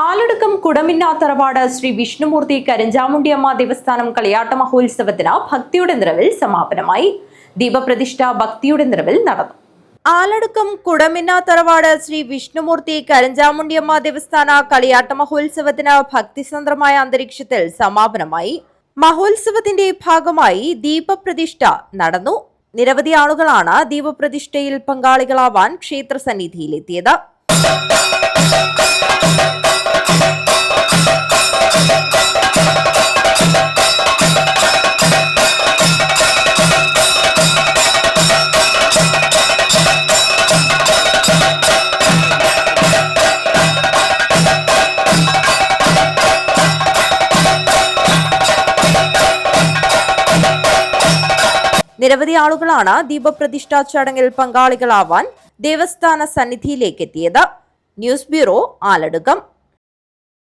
ആലടുക്കം കുടമിന്നാത്തറവാട് ശ്രീ വിഷ്ണുമൂർത്തി കരിഞ്ചാമുണ്ടിയമ്മ ദേവസ്ഥാനം കളിയാട്ട മഹോത്സവത്തിന് ഭക്തിയുടെ നിറവിൽ സമാപനമായി. ദീപപ്രതിഷ്ഠ ഭക്തിയുടെ നിറവിൽ നടന്നു. ആലടുക്കം കുടമിന്നാത്തറവാട് ശ്രീ വിഷ്ണുമൂർത്തി കരിഞ്ചാമുണ്ടിയമ്മ ദേവസ്ഥാന കളിയാട്ട മഹോത്സവത്തിന് ഭക്തിസന്ദ്രമായ അന്തരീക്ഷത്തിൽ സമാപനമായി. മഹോത്സവത്തിന്റെ ഭാഗമായി ദീപപ്രതിഷ്ഠ നടന്നു. നിരവധി ആളുകളാണ് ദീപപ്രതിഷ്ഠയിൽ പങ്കാളികളാവാൻ ക്ഷേത്രസന്നിധിയിലെത്തിയത്. നിരവധി ആളുകളാണ് ദീപപ്രതിഷ്ഠാ ചടങ്ങിൽ പങ്കാളികളാവാൻ ദേവസ്ഥാന സന്നിധിയിലേക്ക് എത്തിയത് ന്യൂസ് ബ്യൂറോ ആലടുക്കം